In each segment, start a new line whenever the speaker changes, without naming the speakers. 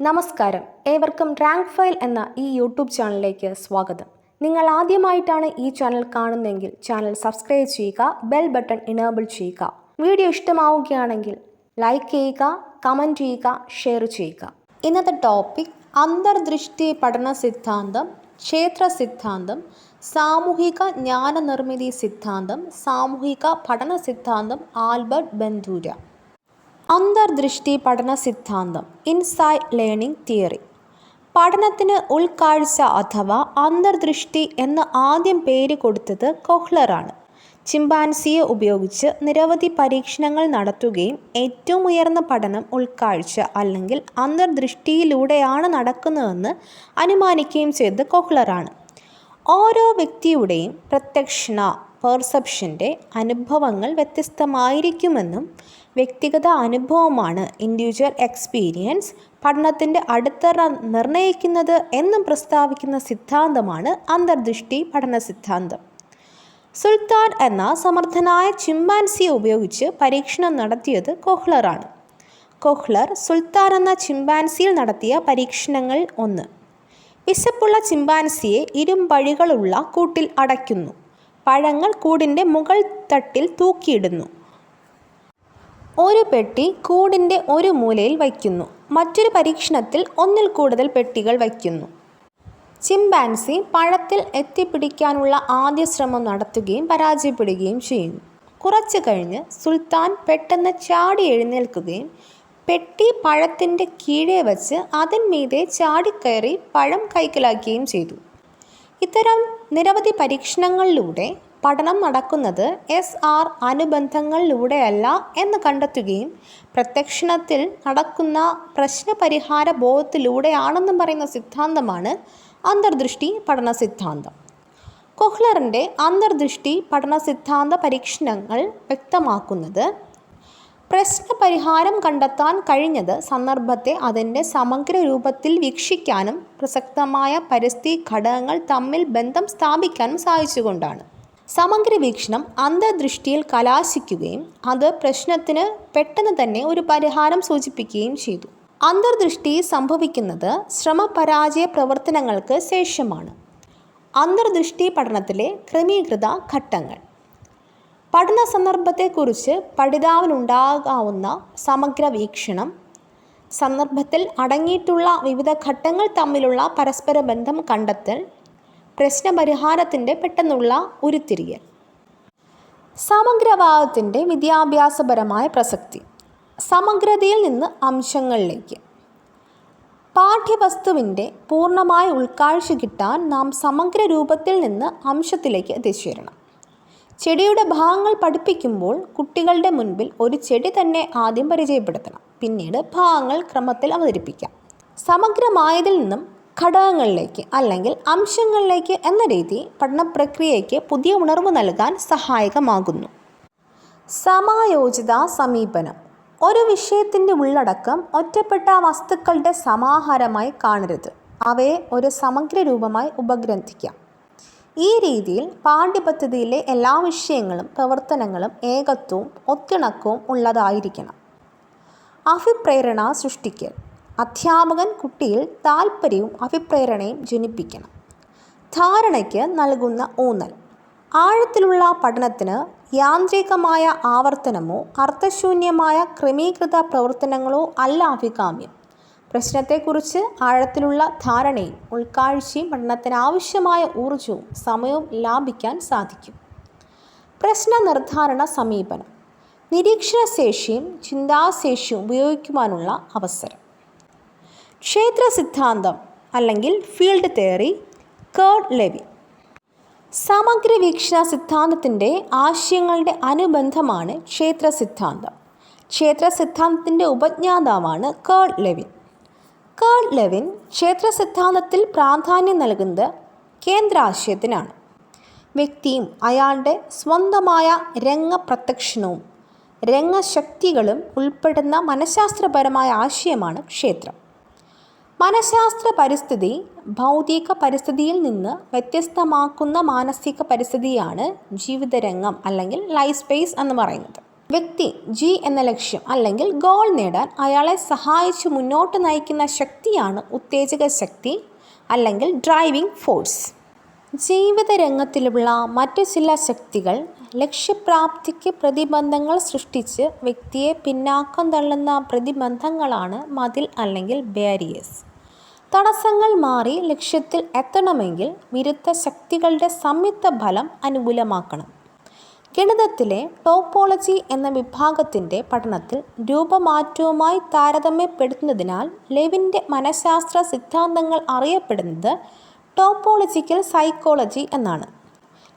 നമസ്കാരം. ഏവർക്കും rank file എന്ന ഈ യൂട്യൂബ് ചാനലിലേക്ക് സ്വാഗതം. നിങ്ങൾ ആദ്യമായിട്ടാണ് ഈ ചാനൽ കാണുന്നതെങ്കിൽ ചാനൽ സബ്സ്ക്രൈബ് ചെയ്യുക ബെൽ ബട്ടൺ ഇനേബിൾ ചെയ്യുക. വീഡിയോ ഇഷ്ടമാവുകയാണെങ്കിൽ ലൈക്ക് ചെയ്യുക കമന്റ് ചെയ്യുക ഷെയർ ചെയ്യുക. ഇന്നത്തെ ടോപ്പിക് അന്തർദൃഷ്ടി പഠന സിദ്ധാന്തം ക്ഷേത്ര സിദ്ധാന്തം സാമൂഹിക ജ്ഞാനനിർമ്മിതി സിദ്ധാന്തം സാമൂഹിക പഠന സിദ്ധാന്തം ആൽബർട്ട് ബന്ധൂര അന്തർദൃഷ്ടി പഠന സിദ്ധാന്തം ഇൻസൈറ്റ് ലേണിംഗ് തിയറി പഠനത്തിന് ഉൾക്കാഴ്ച അഥവാ അന്തർദൃഷ്ടി എന്ന് ആദ്യം പേര് കൊടുത്തത് കൊഹ്ലറാണ്. ചിമ്പാൻസിയെ ഉപയോഗിച്ച് നിരവധി പരീക്ഷണങ്ങൾ നടത്തുകയും ഏറ്റവും ഉയർന്ന പഠനം ഉൾക്കാഴ്ച അല്ലെങ്കിൽ അന്തർദൃഷ്ടിയിലൂടെയാണ് നടക്കുന്നതെന്ന് അനുമാനിക്കുകയും ചെയ്തത് കൊഹ്ലറാണ്. ഓരോ വ്യക്തിയുടെയും പ്രത്യക്ഷണ പെർസെപ്ഷന്റെ അനുഭവങ്ങൾ വ്യത്യസ്തമായിരിക്കുമെന്നും വ്യക്തിഗത അനുഭവമാണ് ഇൻഡിവിജ്വൽ എക്സ്പീരിയൻസ് പഠനത്തിന്റെ അടിത്തറ നിർണയിക്കുന്നത് എന്നും പ്രസ്താവിക്കുന്ന സിദ്ധാന്തമാണ് അന്തർദൃഷ്ടി പഠന സിദ്ധാന്തം. സുൽത്താൻ എന്ന സമർത്ഥനായ ചിമ്പാൻസിയെ ഉപയോഗിച്ച് പരീക്ഷണം നടത്തിയത് കൊഹ്ലറാണ്. കൊഹ്ലർ സുൽത്താൻ എന്ന ചിമ്പാൻസിയിൽ നടത്തിയ പരീക്ഷണങ്ങൾ ഒന്ന്. വിശപ്പുള്ള ചിമ്പാൻസിയെ ഇരുമ്പഴികളുള്ള കൂട്ടിൽ അടയ്ക്കുന്നു. പഴങ്ങൾ കൂടിന്റെ മുകൾ തട്ടിൽ തൂക്കിയിടുന്നു. ഒരു പെട്ടി കൂടിന്റെ ഒരു മൂലയിൽ വയ്ക്കുന്നു. മറ്റൊരു പരീക്ഷണത്തിൽ ഒന്നിൽ കൂടുതൽ പെട്ടികൾ വയ്ക്കുന്നു. ചിമ്പാൻസി പഴത്തിൽ എത്തിപ്പിടിക്കാനുള്ള ആദ്യ ശ്രമം നടത്തുകയും പരാജയപ്പെടുകയും ചെയ്യുന്നു. കുറച്ചു കഴിഞ്ഞ് സുൽത്താൻ പെട്ടെന്ന് ചാടി എഴുന്നേൽക്കുകയും പെട്ടി പഴത്തിന്റെ കീഴെ വച്ച് അതിന്മീതെ ചാടിക്കയറി പഴം കൈക്കലാക്കുകയും ചെയ്തു. ഇത്തരം നിരവധി പരീക്ഷണങ്ങളിലൂടെ പഠനം നടക്കുന്നത് എസ് ആർ അനുബന്ധങ്ങളിലൂടെയല്ല എന്ന് കണ്ടെത്തുകയും പ്രത്യക്ഷണത്തിൽ നടക്കുന്ന പ്രശ്നപരിഹാര ബോധത്തിലൂടെയാണെന്നും പറയുന്ന സിദ്ധാന്തമാണ് അന്തർദൃഷ്ടി പഠന സിദ്ധാന്തം. കൊഹ്ലറിന്റെ അന്തർദൃഷ്ടി പഠന സിദ്ധാന്ത പരീക്ഷണങ്ങൾ വ്യക്തമാക്കുന്നത് പ്രശ്നപരിഹാരം കണ്ടെത്താൻ കഴിഞ്ഞത് സന്ദർഭത്തെ അതിന്റെ സമഗ്ര രൂപത്തിൽ വീക്ഷിക്കാനും പ്രസക്തമായ പരിസ്ഥിതി ഘടകങ്ങൾ തമ്മിൽ ബന്ധം സ്ഥാപിക്കാനും സാധിച്ചുകൊണ്ടാണ് സമഗ്ര വീക്ഷണം അന്തർദൃഷ്ടിയിൽ കലാശിക്കുകയും അത് പ്രശ്നത്തിന് പെട്ടെന്ന് തന്നെ ഒരു പരിഹാരം സൂചിപ്പിക്കുകയും ചെയ്തു. അന്തർദൃഷ്ടി സംഭവിക്കുന്നത് ശ്രമപരാജയ പ്രവർത്തനങ്ങൾക്ക് ശേഷമാണ്. അന്തർദൃഷ്ടി പഠനത്തിലെ ക്രമീകൃത ഘട്ടങ്ങൾ. പഠന സന്ദർഭത്തെക്കുറിച്ച് പഠിതാവിനുണ്ടാകാവുന്ന സമഗ്ര വീക്ഷണം സന്ദർഭത്തിൽ അടങ്ങിയിട്ടുള്ള വിവിധ ഘട്ടങ്ങൾ തമ്മിലുള്ള പരസ്പര ബന്ധം കണ്ടെത്തൽ പ്രശ്നപരിഹാരത്തിന്റെ പെട്ടെന്നുള്ള ഉരുത്തിരിയൽ. സമഗ്രവാദത്തിന്റെ വിദ്യാഭ്യാസപരമായ പ്രസക്തി. സമഗ്രതയിൽ നിന്ന് അംശങ്ങളിലേക്ക്. പാഠ്യവസ്തുവിന്റെ പൂർണമായ ഉൾക്കാഴ്ച കിട്ടാൻ നാം സമഗ്ര രൂപത്തിൽ നിന്ന് അംശത്തിലേക്ക് എത്തിച്ചേരണം. ചെടിയുടെ ഭാഗങ്ങൾ പഠിപ്പിക്കുമ്പോൾ കുട്ടികളുടെ മുൻപിൽ ഒരു ചെടി തന്നെ ആദ്യം പരിചയപ്പെടുത്തണം. പിന്നീട് ഭാഗങ്ങൾ ക്രമത്തിൽ അവതരിപ്പിക്കാം. സമഗ്രമായതിൽ നിന്നും ഘടകങ്ങളിലേക്ക് അല്ലെങ്കിൽ അംശങ്ങളിലേക്ക് എന്ന രീതി പഠന പ്രക്രിയയ്ക്ക് പുതിയ ഉണർവ് നൽകാൻ സഹായകമാകുന്നു. സമായോജിത സമീപനം. ഒരു വിഷയത്തിന്റെ ഉള്ളടക്കം ഒറ്റപ്പെട്ട വസ്തുക്കളുടെ സമാഹാരമായി കാണരുത്. അവയെ ഒരു സമഗ്ര രൂപമായി ഉപഗ്രന്ഥിക്കാം. ഈ രീതിയിൽ പാഠ്യപദ്ധതിയിലെ എല്ലാ വിഷയങ്ങളും പ്രവർത്തനങ്ങളും ഏകത്വവും ഒത്തിണക്കവും ഉള്ളതായിരിക്കണം. അഭിപ്രേരണ സൃഷ്ടിക്കൽ. അധ്യാപകൻ കുട്ടിയിൽ താൽപ്പര്യവും അഭിപ്രേരണയും ജനിപ്പിക്കണം. ധാരണയ്ക്ക് നൽകുന്ന ഊന്നൽ. ആഴത്തിലുള്ള പഠനത്തിന് യാന്ത്രികമായ ആവർത്തനമോ അർത്ഥശൂന്യമായ ക്രമീകൃത പ്രവർത്തനങ്ങളോ അല്ല അഭികാമ്യം. പ്രശ്നത്തെക്കുറിച്ച് ആഴത്തിലുള്ള ധാരണയും ഉൾക്കാഴ്ചയും പഠനത്തിന് ആവശ്യമായ ഊർജവും സമയവും ലാഭിക്കാൻ സാധിക്കും. പ്രശ്ന നിർദ്ധാരണ സമീപനം. നിരീക്ഷണശേഷിയും ചിന്താശേഷിയും ഉപയോഗിക്കുവാനുള്ള അവസരം. ക്ഷേത്ര സിദ്ധാന്തം അല്ലെങ്കിൽ ഫീൽഡ് തിയറി കേർഡ് ലെവി. സമഗ്ര വീക്ഷണ സിദ്ധാന്തത്തിന്റെ ആശയങ്ങളുടെ അനുബന്ധമാണ് ക്ഷേത്ര സിദ്ധാന്തം. ക്ഷേത്ര സിദ്ധാന്തത്തിന്റെ ഉപജ്ഞാതാവാണ് കേർഡ് ലെവിൻ കേർഡ് ലെവിൻ ക്ഷേത്ര സിദ്ധാന്തത്തിൽ പ്രാധാന്യം നൽകുന്നത് കേന്ദ്രാശയത്തിനാണ്. വ്യക്തിയും അയാളുടെ സ്വന്തമായ രംഗപ്രത്യക്ഷണവും രംഗശക്തികളും ഉൾപ്പെടുന്ന മനഃശാസ്ത്രപരമായ ആശയമാണ് ക്ഷേത്രം. മനഃശാസ്ത്ര പരിസ്ഥിതി ഭൗതിക പരിസ്ഥിതിയിൽ നിന്ന് വ്യത്യസ്തമാക്കുന്ന മാനസിക പരിസ്ഥിതിയാണ് ജീവിതരംഗം അല്ലെങ്കിൽ ലൈഫ് സ്പേസ് എന്ന് പറയുന്നത്. വ്യക്തി ജി എന്ന ലക്ഷ്യം അല്ലെങ്കിൽ ഗോൾ നേടാൻ അയാളെ സഹായിച്ച് മുന്നോട്ട് നയിക്കുന്ന ശക്തിയാണ് ഉത്തേജക ശക്തി അല്ലെങ്കിൽ ഡ്രൈവിംഗ് ഫോഴ്സ് ജീവിത രംഗത്തിലുള്ള മറ്റു ചില ശക്തികൾ ലക്ഷ്യപ്രാപ്തിക്ക് പ്രതിബന്ധങ്ങൾ സൃഷ്ടിച്ച് വ്യക്തിയെ പിന്നാക്കം തള്ളുന്ന പ്രതിബന്ധങ്ങളാണ് മതിൽ അല്ലെങ്കിൽ ബാരിയേഴ്സ് തടസ്സങ്ങൾ മാറി ലക്ഷ്യത്തിൽ എത്തണമെങ്കിൽ വിരുദ്ധ ശക്തികളുടെ സംയുക്ത ഫലം അനുകൂലമാക്കണം. ഗണിതത്തിലെ ടോപ്പോളജി എന്ന വിഭാഗത്തിന്റെ പഠനത്തിൽ രൂപമാറ്റവുമായി താരതമ്യപ്പെടുത്തുന്നതിനാൽ ലെവിന്റെ മനഃശാസ്ത്ര സിദ്ധാന്തങ്ങൾ അറിയപ്പെടുന്നത് ടോപ്പോളജിക്കൽ സൈക്കോളജി എന്നാണ്.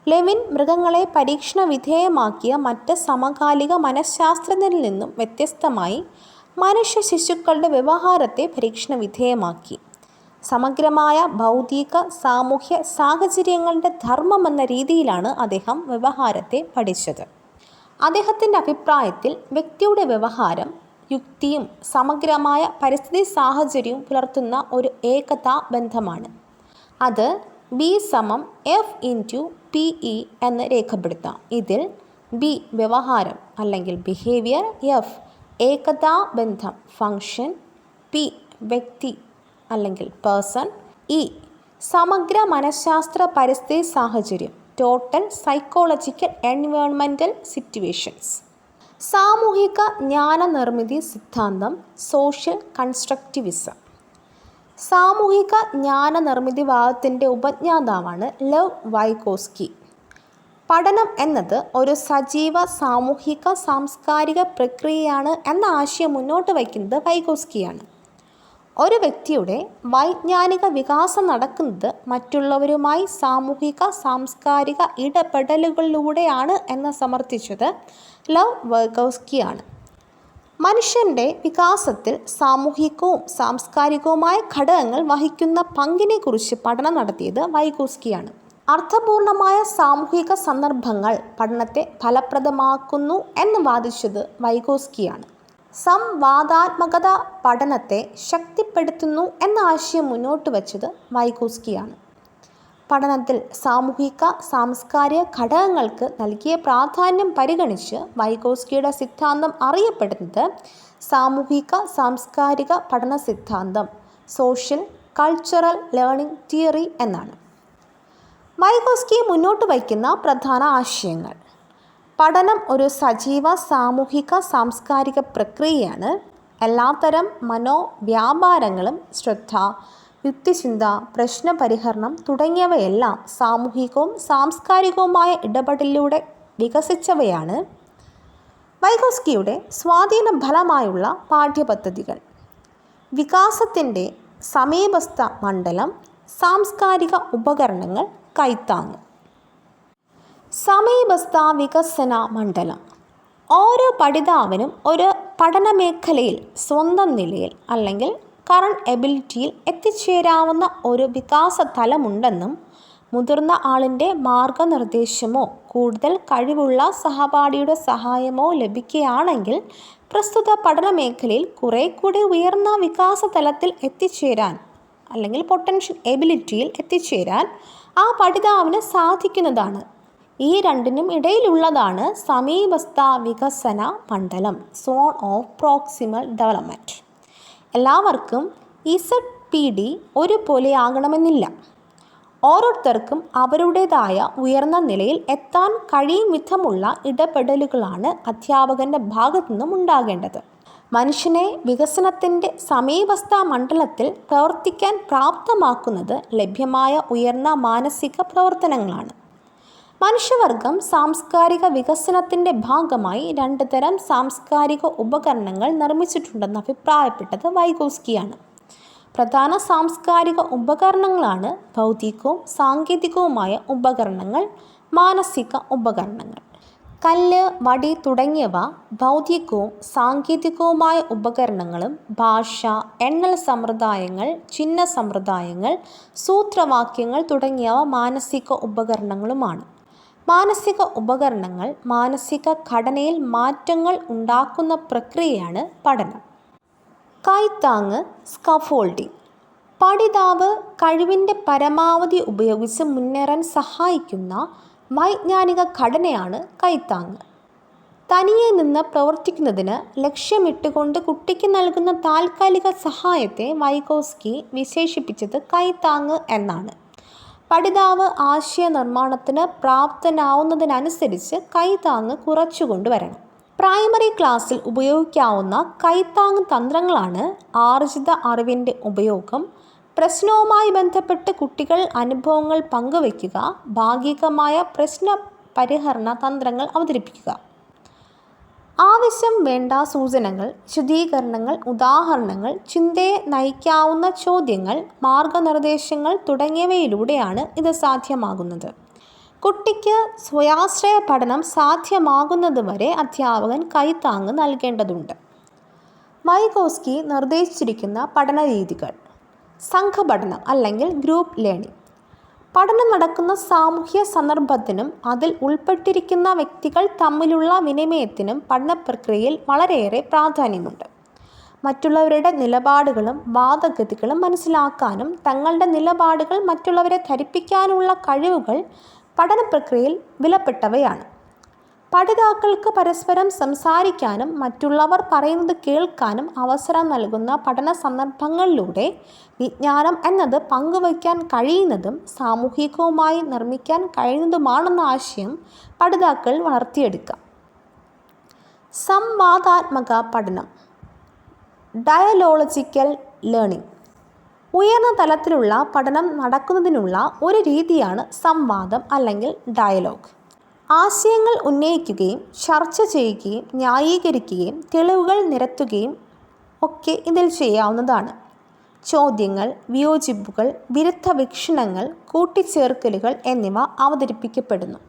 ലെവിൻ മൃഗങ്ങളെ പരീക്ഷണ വിധേയമാക്കിയ മറ്റ് സമകാലിക മനഃശാസ്ത്രജ്ഞരിൽ നിന്നും വ്യത്യസ്തമായി മനുഷ്യ ശിശുക്കളുടെ വ്യവഹാരത്തെ പരീക്ഷണ വിധേയമാക്കി സമഗ്രമായ ഭൗതിക സാമൂഹ്യ സാഹചര്യങ്ങളുടെ ധർമ്മം എന്ന രീതിയിലാണ് അദ്ദേഹം വ്യവഹാരത്തെ പഠിച്ചത്. അദ്ദേഹത്തിന്റെ അഭിപ്രായത്തിൽ വ്യക്തിയുടെ വ്യവഹാരം യുക്തിയും സമഗ്രമായ പരിസ്ഥിതി സാഹചര്യവും പുലർത്തുന്ന ഒരു ഏകതാ ബന്ധമാണ്. അത് ബി സമം എഫ് ഇന്റു പി ഇ എന്ന് രേഖപ്പെടുത്താം. ഇതിൽ ബി വ്യവഹാരം അല്ലെങ്കിൽ ബിഹേവിയർ എഫ് ഏകതാ ബന്ധം ഫങ്ഷൻ പി വ്യക്തി അല്ലെങ്കിൽ പേഴ്സൺ ഇ സമഗ്ര മനഃശാസ്ത്ര പരിസ്ഥിതി സാഹചര്യം ടോട്ടൽ സൈക്കോളജിക്കൽ എൻവയോൺമെന്റൽ സിറ്റുവേഷൻസ് സാമൂഹിക ജ്ഞാനനിർമ്മിതി സിദ്ധാന്തം സോഷ്യൽ കൺസ്ട്രക്റ്റിവിസം സാമൂഹിക ജ്ഞാനനിർമ്മിതിവാദത്തിന്റെ ഉപജ്ഞാതാവാണ് ലവ് വൈകോസ്കി പഠനം എന്നത് ഒരു സജീവ സാമൂഹിക സാംസ്കാരിക പ്രക്രിയയാണ് എന്ന ആശയം മുന്നോട്ട് വയ്ക്കുന്നത് വൈകോസ്കിയാണ് ഒരു വ്യക്തിയുടെ വൈജ്ഞാനിക വികാസം നടക്കുന്നത് മറ്റുള്ളവരുമായി സാമൂഹിക സാംസ്കാരിക ഇടപെടലുകളിലൂടെയാണ് എന്ന് സമർത്ഥിച്ചത് ലവ് വൈകോസ്കിയാണ് മനുഷ്യന്റെ വികാസത്തിൽ സാമൂഹികവും സാംസ്കാരികവുമായ ഘടകങ്ങൾ വഹിക്കുന്ന പങ്കിനെക്കുറിച്ച് പഠനം നടത്തിയത് വൈഗോസ്കിയാണ് അർത്ഥപൂർണമായ സാമൂഹിക സന്ദർഭങ്ങൾ പഠനത്തെ ഫലപ്രദമാക്കുന്നു എന്ന് വാദിച്ചത് വൈകോസ്കിയാണ് സംവാദാത്മകത പഠനത്തെ ശക്തിപ്പെടുത്തുന്നു എന്ന ആശയം മുന്നോട്ട് വച്ചത് വൈകോസ്കിയാണ് പഠനത്തിൽ സാമൂഹിക സാംസ്കാരിക ഘടകങ്ങൾക്ക് നൽകിയ പ്രാധാന്യം പരിഗണിച്ച് വൈകോസ്കിയുടെ സിദ്ധാന്തം അറിയപ്പെടുന്നത് സാമൂഹിക സാംസ്കാരിക പഠന സിദ്ധാന്തം സോഷ്യൽ കൾച്ചറൽ ലേണിംഗ് തിയറി എന്നാണ്. വൈകോസ്കി മുന്നോട്ട് വയ്ക്കുന്ന പ്രധാന ആശയങ്ങൾ. പഠനം ഒരു സജീവ സാമൂഹിക സാംസ്കാരിക പ്രക്രിയയാണ്. എല്ലാത്തരം മനോവ്യാപാരങ്ങളും ശ്രദ്ധ യുക്തിചിന്ത പ്രശ്നപരിഹരണം തുടങ്ങിയവയെല്ലാം സാമൂഹികവും സാംസ്കാരികവുമായ ഇടപെടലിലൂടെ വികസിച്ചവയാണ്. വൈഗോസ്കിയുടെ സ്വാധീന ഫലമായുള്ള പാഠ്യപദ്ധതികൾ. വികാസത്തിന്റെ സമീപസ്ഥ മണ്ഡലം സാംസ്കാരിക ഉപകരണങ്ങൾ കൈത്താങ്ങ്. സമീപസ്ഥ വികസന മണ്ഡലം ഓരോ പഠിതാവിനും ഒരു പഠനമേഖലയിൽ സ്വന്തം നിലയിൽ അല്ലെങ്കിൽ കറണ്ട് എബിലിറ്റിയിൽ എത്തിച്ചേരാവുന്ന ഒരു വികാസ തലമുണ്ടെന്നും മുതിർന്ന ആളിന്റെ മാർഗനിർദ്ദേശമോ കൂടുതൽ കഴിവുള്ള സഹപാഠിയുടെ സഹായമോ ലഭിക്കുകയാണെങ്കിൽ പ്രസ്തുത പഠന മേഖലയിൽ കുറേ കൂടി ഉയർന്ന വികാസ തലത്തിൽ എത്തിച്ചേരാൻ അല്ലെങ്കിൽ പൊട്ടൻഷ്യൽ എബിലിറ്റിയിൽ എത്തിച്ചേരാൻ ആ പഠിതാവിന് സാധിക്കുന്നതാണ്. ഈ രണ്ടിനും ഇടയിലുള്ളതാണ് സമീപസ്ഥ വികസന മണ്ഡലം സോൺ ഓഫ് പ്രോക്സിമൽ ഡെവലപ്മെന്റ് എല്ലാവർക്കും ഇസഡ് പി ഡി ഒരുപോലെ ആകണമെന്നില്ല. ഓരോരുത്തർക്കും അവരുടേതായ ഉയർന്ന നിലയിൽ എത്താൻ കഴിയും വിധമുള്ള ഇടപെടലുകളാണ് അധ്യാപകന്റെ ഭാഗത്തു നിന്നും ഉണ്ടാകേണ്ടത്. മനുഷ്യനെ വികസനത്തിന്റെ സമീപസ്ഥ മണ്ഡലത്തിൽ പ്രവർത്തിക്കാൻ പ്രാപ്തമാക്കുന്നത് ലഭ്യമായ ഉയർന്ന മാനസിക പ്രവർത്തനങ്ങളാണ്. മനുഷ്യവർഗം സാംസ്കാരിക വികസനത്തിന്റെ ഭാഗമായി രണ്ട് തരം സാംസ്കാരിക ഉപകരണങ്ങൾ നിർമ്മിച്ചിട്ടുണ്ടെന്ന് അഭിപ്രായപ്പെട്ടത് വൈഗോസ്കിയാണ്. പ്രധാന സാംസ്കാരിക ഉപകരണങ്ങളാണ് ഭൗതികവും സാങ്കേതികവുമായ ഉപകരണങ്ങൾ മാനസിക ഉപകരണങ്ങൾ. കല്ല് വടി തുടങ്ങിയവ ഭൗതികവും സാങ്കേതികവുമായ ഉപകരണങ്ങളും ഭാഷ എണ്ണൽ സമ്പ്രദായങ്ങൾ ചിഹ്ന സമ്പ്രദായങ്ങൾ സൂത്രവാക്യങ്ങൾ തുടങ്ങിയവ മാനസിക ഉപകരണങ്ങളുമാണ്. മാനസിക ഉപകരണങ്ങൾ മാനസിക ഘടനയിൽ മാറ്റങ്ങൾ ഉണ്ടാക്കുന്ന പ്രക്രിയയാണ് പഠനം. കൈത്താങ് സ്കഫോൾഡിംഗ്. പഠിതാവ് കഴിവിന്റെ പരമാവധി ഉപയോഗിച്ച് മുന്നേറാൻ സഹായിക്കുന്ന വൈജ്ഞാനിക ഘടനയാണ് കൈത്താങ്. തനിയെ നിന്ന് പ്രവർത്തിക്കുന്നതിന് ലക്ഷ്യമിട്ടുകൊണ്ട് കുട്ടിക്ക് നൽകുന്ന താൽക്കാലിക സഹായത്തെ വൈകോസ്കി വിശേഷിപ്പിച്ചത് കൈത്താങ് എന്നാണ്. പഠിതാവ് ആശയ നിർമ്മാണത്തിന് പ്രാപ്തനാവുന്നതിനനുസരിച്ച് കൈത്താങ്ങ് കുറച്ചുകൊണ്ടുവരണം പ്രൈമറി ക്ലാസ്സിൽ ഉപയോഗിക്കാവുന്ന കൈത്താങ് തന്ത്രങ്ങളാണ് ആർജിത അറിവിന്റെ ഉപയോഗം പ്രശ്നവുമായി ബന്ധപ്പെട്ട് കുട്ടികൾ അനുഭവങ്ങൾ പങ്കുവയ്ക്കുക ഭാഗികമായ പ്രശ്ന പരിഹരണ തന്ത്രങ്ങൾ അവതരിപ്പിക്കുക. ആവശ്യം വേണ്ട സൂചനകൾ വിശദീകരണങ്ങൾ ഉദാഹരണങ്ങൾ ചിന്തയെ നയിക്കാവുന്ന ചോദ്യങ്ങൾ മാർഗനിർദ്ദേശങ്ങൾ തുടങ്ങിയവയിലൂടെയാണ് ഇത് സാധ്യമാകുന്നത്. കുട്ടിക്ക് സ്വയാശ്രയ പഠനം സാധ്യമാകുന്നതുവരെ അധ്യാപകൻ കൈത്താങ്ങ് നൽകേണ്ടതുണ്ട്. മൈകോസ്കി നിർദ്ദേശിച്ചിരിക്കുന്ന പഠന രീതികൾ സംഘപഠനം അല്ലെങ്കിൽ ഗ്രൂപ്പ് ലേണിംഗ്. പഠനം നടക്കുന്ന സാമൂഹ്യ സന്ദർഭത്തിനും അതിൽ ഉൾപ്പെട്ടിരിക്കുന്ന വ്യക്തികൾ തമ്മിലുള്ള വിനിമയത്തിനും പഠന പ്രക്രിയയിൽ വളരെയേറെ പ്രാധാന്യമുണ്ട്. മറ്റുള്ളവരുടെ നിലപാടുകളും വാദഗതികളും മനസ്സിലാക്കാനും തങ്ങളുടെ നിലപാടുകൾ മറ്റുള്ളവരെ ധരിപ്പിക്കാനുള്ള കഴിവുകൾ പഠന പ്രക്രിയയിൽ വിലപ്പെട്ടവയാണ്. പഠിതാക്കൾക്ക് പരസ്പരം സംസാരിക്കാനും മറ്റുള്ളവർ പറയുന്നത് കേൾക്കാനും അവസരം നൽകുന്ന പഠന സന്ദർഭങ്ങളിലൂടെ വിജ്ഞാനം എന്നത് പങ്കുവയ്ക്കാൻ കഴിയുന്നതും സാമൂഹികവുമായി നിർമ്മിക്കാൻ കഴിയുന്നതുമാണെന്ന ആശയം പഠിതാക്കൾ വളർത്തിയെടുക്കാം. സംവാദാത്മക പഠനം. ഡയലോളജിക്കൽ ലേണിംഗ് ഉയർന്ന തലത്തിലുള്ള പഠനം നടക്കുന്നതിനുള്ള ഒരു രീതിയാണ് സംവാദം അല്ലെങ്കിൽ ഡയലോഗ് ആശയങ്ങൾ ഉന്നയിക്കുകയും ചർച്ച ചെയ്യുകയും ന്യായീകരിക്കുകയും തെളിവുകൾ നിരത്തുകയും ഒക്കെ ഇതിൽ ചെയ്യാവുന്നതാണ്. ചോദ്യങ്ങൾ വിയോജിപ്പുകൾ വിരുദ്ധ വീക്ഷണങ്ങൾ കൂട്ടിച്ചേർക്കലുകൾ എന്നിവ അവതരിപ്പിക്കപ്പെടുന്നു.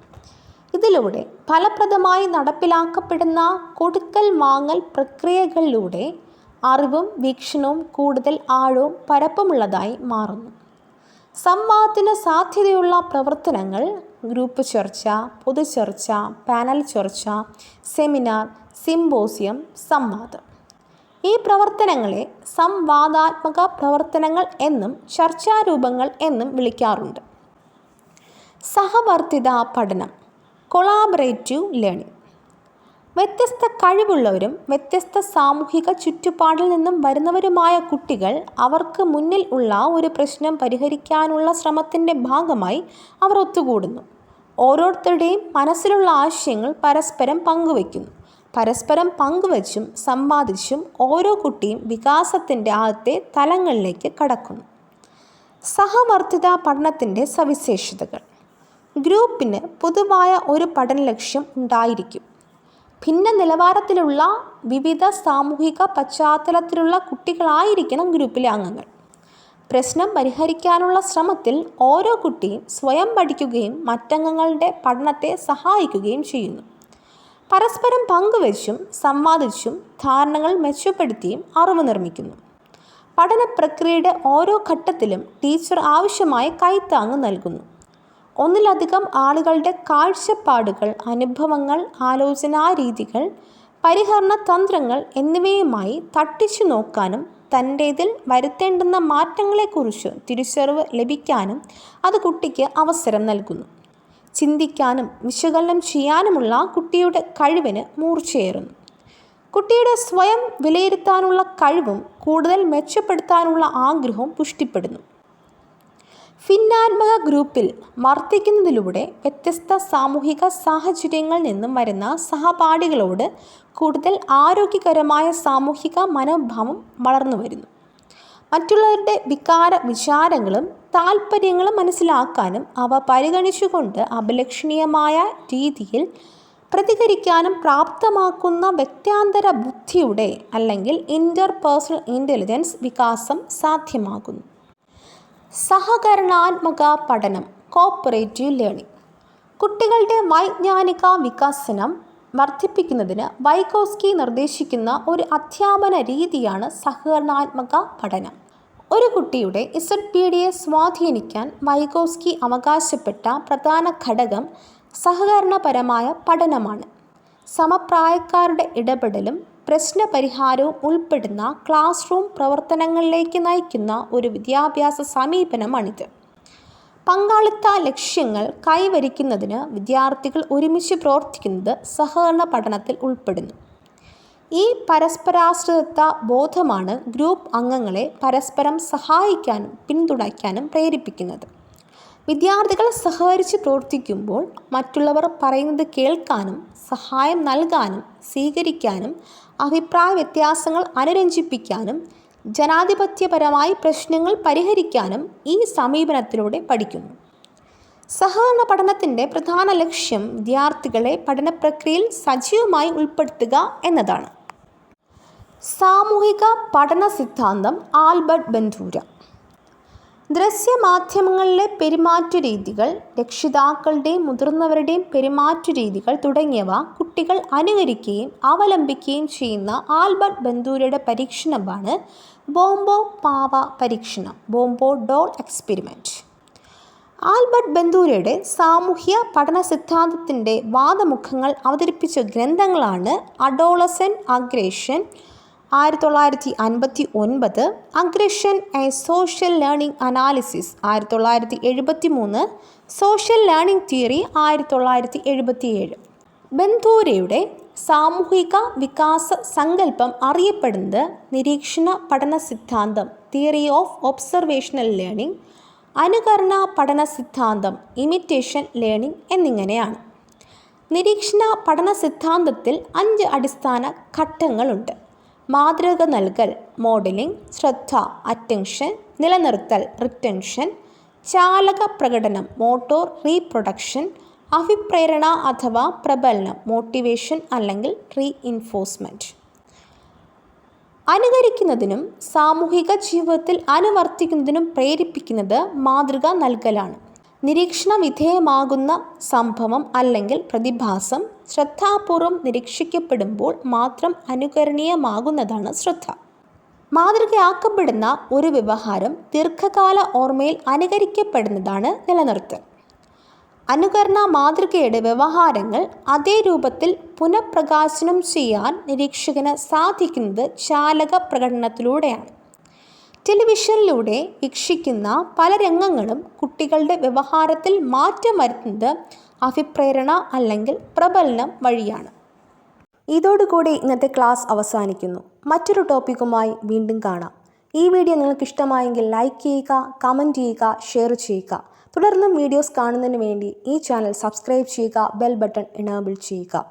ഇതിലൂടെ ഫലപ്രദമായി നടപ്പിലാക്കപ്പെടുന്ന കൊടുക്കൽ വാങ്ങൽ പ്രക്രിയകളിലൂടെ അറിവും വീക്ഷണവും കൂടുതൽ ആഴവും പരപ്പുമുള്ളതായി മാറുന്നു. സംവാദത്തിന് സാധ്യതയുള്ള പ്രവർത്തനങ്ങൾ ഗ്രൂപ്പ് ചർച്ച പൊതുചർച്ച പാനൽ ചർച്ച സെമിനാർ സിംബോസിയം സംവാദം. ഈ പ്രവർത്തനങ്ങളെ സംവാദാത്മക പ്രവർത്തനങ്ങൾ എന്നും ചർച്ചാരൂപങ്ങൾ എന്നും വിളിക്കാറുണ്ട്. സഹവർത്തിത പഠനം കൊളാബറേറ്റീവ് ലേണിംഗ് വ്യത്യസ്ത കഴിവുള്ളവരും വ്യത്യസ്ത സാമൂഹിക ചുറ്റുപാടിൽ നിന്നും വരുന്നവരുമായ കുട്ടികൾ അവർക്ക് മുന്നിൽ ഉള്ള ഒരു പ്രശ്നം പരിഹരിക്കാനുള്ള ശ്രമത്തിന്റെ ഭാഗമായി അവർ ഒത്തുകൂടുന്നു. ഓരോരുത്തരുടെയും മനസ്സിലുള്ള ആശയങ്ങൾ പരസ്പരം പങ്കുവയ്ക്കുന്നു. പരസ്പരം പങ്കുവച്ചും സമ്പാദിച്ചും ഓരോ കുട്ടിയും വികാസത്തിന്റെ ആദ്യത്തെ തലങ്ങളിലേക്ക് കടക്കുന്നു. സഹവർത്തിത പഠനത്തിന്റെ സവിശേഷതകൾ. ഗ്രൂപ്പിന് പൊതുവായ ഒരു പഠന ലക്ഷ്യം ഉണ്ടായിരിക്കും. ഭിന്ന നിലവാരത്തിലുള്ള വിവിധ സാമൂഹിക പശ്ചാത്തലത്തിലുള്ള കുട്ടികളായിരിക്കണം ഗ്രൂപ്പിലെ അംഗങ്ങൾ. പ്രശ്നം പരിഹരിക്കാനുള്ള ശ്രമത്തിൽ ഓരോ കുട്ടിയും സ്വയം പഠിക്കുകയും മറ്റംഗങ്ങളുടെ പഠനത്തെ സഹായിക്കുകയും ചെയ്യുന്നു. പരസ്പരം പങ്കുവച്ചും സംവാദിച്ചും ധാരണകൾ മെച്ചപ്പെടുത്തിയും അറിവ് നിർമ്മിക്കുന്നു. പഠന പ്രക്രിയയുടെ ഓരോ ഘട്ടത്തിലും ടീച്ചർ ആവശ്യമായ കൈത്താങ്ങ് നൽകുന്നു. ഒന്നിലധികം ആളുകളുടെ കാഴ്ചപ്പാടുകൾ അനുഭവങ്ങൾ ആലോചനാ രീതികൾ പരിഹരണ തന്ത്രങ്ങൾ എന്നിവയുമായി തട്ടിച്ചു നോക്കാനും തന്റേതിൽ വരുത്തേണ്ടുന്ന മാറ്റങ്ങളെക്കുറിച്ച് തിരിച്ചറിവ് ലഭിക്കാനും അത് കുട്ടിക്ക് അവസരം നൽകുന്നു. ചിന്തിക്കാനും വിശകലനം ചെയ്യാനുമുള്ള കുട്ടിയുടെ കഴിവിന് മൂർച്ചയേറുന്നു. കുട്ടിയുടെ സ്വയം വിലയിരുത്താനുള്ള കഴിവും കൂടുതൽ മെച്ചപ്പെടുത്താനുള്ള ആഗ്രഹവും പുഷ്ടിപ്പെടുന്നു. ഭിന്നാത്മക ഗ്രൂപ്പിൽ വർത്തിക്കുന്നതിലൂടെ വ്യത്യസ്ത സാമൂഹിക സാഹചര്യങ്ങളിൽ നിന്നും വരുന്ന സഹപാഠികളോട് കൂടുതൽ ആരോഗ്യകരമായ സാമൂഹിക മനോഭാവം വളർന്നു വരുന്നു. മറ്റുള്ളവരുടെ വികാര വിചാരങ്ങളും താല്പര്യങ്ങളും മനസ്സിലാക്കാനും അവ പരിഗണിച്ചുകൊണ്ട് അപലക്ഷണീയമായ രീതിയിൽ പ്രതികരിക്കാനും പ്രാപ്തമാക്കുന്ന വ്യക്താന്തര ബുദ്ധിയുടെ അല്ലെങ്കിൽ ഇന്റർപേഴ്സണൽ ഇന്റലിജൻസ് വികാസം സാധ്യമാകുന്നു. സഹകരണാത്മക പഠനം കോപ്പറേറ്റീവ് ലേണിംഗ് കുട്ടികളുടെ വൈജ്ഞാനിക വികസനം വർദ്ധിപ്പിക്കുന്നതിന് വൈകോസ്കി നിർദ്ദേശിക്കുന്ന ഒരു അധ്യാപന രീതിയാണ് സഹകരണാത്മക പഠനം. ഒരു കുട്ടിയുടെ ഇസഡ് പി ഡിയെ സ്വാധീനിക്കാൻ വൈകോസ്കി അവകാശപ്പെട്ട പ്രധാന ഘടകം സഹകരണപരമായ പഠനമാണ്. സമപ്രായക്കാരുടെ ഇടപെടലും പ്രശ്നപരിഹാരവും ഉൾപ്പെടുന്ന ക്ലാസ് റൂം പ്രവർത്തനങ്ങളിലേക്ക് നയിക്കുന്ന ഒരു വിദ്യാഭ്യാസ സമീപനമാണിത്. പങ്കാളിത്ത ലക്ഷ്യങ്ങൾ കൈവരിക്കുന്നതിന് വിദ്യാർത്ഥികൾ ഒരുമിച്ച് പ്രവർത്തിക്കുന്നത് സഹകരണ പഠനത്തിൽ ഉൾപ്പെടുന്നു. ഈ പരസ്പരാശ്രിതത്വ ബോധമാണ് ഗ്രൂപ്പ് അംഗങ്ങളെ പരസ്പരം സഹായിക്കാനും പിന്തുണയ്ക്കാനും പ്രേരിപ്പിക്കുന്നത്. വിദ്യാർത്ഥികൾ സഹകരിച്ച് പ്രവർത്തിക്കുമ്പോൾ മറ്റുള്ളവർ പറയുന്നത് കേൾക്കാനും സഹായം നൽകാനും സ്വീകരിക്കാനും അഭിപ്രായ വ്യത്യാസങ്ങൾ അനുരഞ്ജിപ്പിക്കാനും ജനാധിപത്യപരമായി പ്രശ്നങ്ങൾ പരിഹരിക്കാനും ഈ സമീപനത്തിലൂടെ പഠിക്കുന്നു. സഹകരണ പഠനത്തിന്റെ പ്രധാന ലക്ഷ്യം വിദ്യാർത്ഥികളെ പഠന പ്രക്രിയയിൽ സജീവമായി ഉൾപ്പെടുത്തുക എന്നതാണ്. സാമൂഹിക പഠന സിദ്ധാന്തം ആൽബർട്ട് ബന്ധൂര ദൃശ്യമാധ്യമങ്ങളിലെ പെരുമാറ്റ രീതികൾ രക്ഷിതാക്കളുടെയും മുതിർന്നവരുടെയും പെരുമാറ്റ രീതികൾ തുടങ്ങിയവ കുട്ടികൾ അനുകരിക്കുകയും അവലംബിക്കുകയും ചെയ്യുന്ന ആൽബർട്ട് ബന്ധൂരയുടെ പരീക്ഷണമാണ് ബോംബോ പാവ പരീക്ഷണം ബോംബോ ഡോൾ എക്സ്പെരിമെന്റ് ആൽബർട്ട് ബന്ധൂരയുടെ സാമൂഹ്യ പഠന സിദ്ധാന്തത്തിന്റെ വാദമുഖങ്ങൾ അവതരിപ്പിച്ച ഗ്രന്ഥങ്ങളാണ് അഡോളസൻ അഗ്രേഷൻ ആയിരത്തി തൊള്ളായിരത്തി അൻപത്തി ഒൻപത് aggression a social learning analysis ആയിരത്തി തൊള്ളായിരത്തി എഴുപത്തി മൂന്ന് സോഷ്യൽ ലേണിംഗ് തിയറി ആയിരത്തി തൊള്ളായിരത്തി എഴുപത്തി ഏഴ് ബന്ധൂരയുടെ സാമൂഹിക വികാസ സങ്കല്പം അറിയപ്പെടുന്നത് നിരീക്ഷണ പഠന സിദ്ധാന്തം തിയറി ഓഫ് ഒബ്സർവേഷണൽ ലേണിംഗ് അനുകരണ പഠന സിദ്ധാന്തം ഇമിറ്റേഷൻ ലേണിംഗ് എന്നിങ്ങനെയാണ്. നിരീക്ഷണ പഠന സിദ്ധാന്തത്തിൽ അഞ്ച് അടിസ്ഥാന ഘട്ടങ്ങളുണ്ട്. മാതൃക നൽകൽ മോഡലിംഗ് ശ്രദ്ധ അറ്റൻഷൻ നിലനിർത്തൽ റിറ്റൻഷൻ ചാലക പ്രകടനം മോട്ടോർ റീപ്രൊഡക്ഷൻ അഭിപ്രേരണ അഥവാ പ്രബലനം മോട്ടിവേഷൻ അല്ലെങ്കിൽ റീ ഇൻഫോഴ്സ്മെന്റ് അനുകരിക്കുന്നതിനും സാമൂഹിക ജീവിതത്തിൽ അനുവർത്തിക്കുന്നതിനും പ്രേരിപ്പിക്കുന്നത് മാതൃക നൽകലാണ്. നിരീക്ഷണ വിധേയമാകുന്ന സംഭവം അല്ലെങ്കിൽ പ്രതിഭാസം ശ്രദ്ധാപൂർവം നിരീക്ഷിക്കപ്പെടുമ്പോൾ മാത്രം അനുകരണീയമാകുന്നതാണ് ശ്രദ്ധ. മാതൃകയാക്കപ്പെടുന്ന ഒരു വ്യവഹാരം ദീർഘകാല ഓർമ്മയിൽ അനുകരിക്കപ്പെടുന്നതാണ് നിലനിർത്തൽ. അനുകരണ മാതൃകയുടെ വ്യവഹാരങ്ങൾ അതേ രൂപത്തിൽ പുനഃപ്രകാശനം ചെയ്യാൻ നിരീക്ഷകന് സാധിക്കുന്നത് ചാലക പ്രകടനത്തിലൂടെയാണ്. ടെലിവിഷനിലൂടെ വീക്ഷിക്കുന്ന പല രംഗങ്ങളും കുട്ടികളുടെ വ്യവഹാരത്തിൽ മാറ്റം വരുത്തുന്നത് അഭിപ്രേരണ അല്ലെങ്കിൽ പ്രബലനം വഴിയാണ്. ഇതോടുകൂടി ഇന്നത്തെ ക്ലാസ് അവസാനിക്കുന്നു. മറ്റൊരു ടോപ്പിക്കുമായി വീണ്ടും കാണാം. ഈ വീഡിയോ നിങ്ങൾക്ക് ഇഷ്ടമായെങ്കിൽ ലൈക്ക് ചെയ്യുക കമന്റ് ചെയ്യുക ഷെയർ ചെയ്യുക. തുടർന്നും വീഡിയോസ് കാണുന്നതിന് വേണ്ടി ഈ ചാനൽ സബ്സ്ക്രൈബ് ചെയ്യുക ബെൽ ബട്ടൺ എനേബിൾ ചെയ്യുക.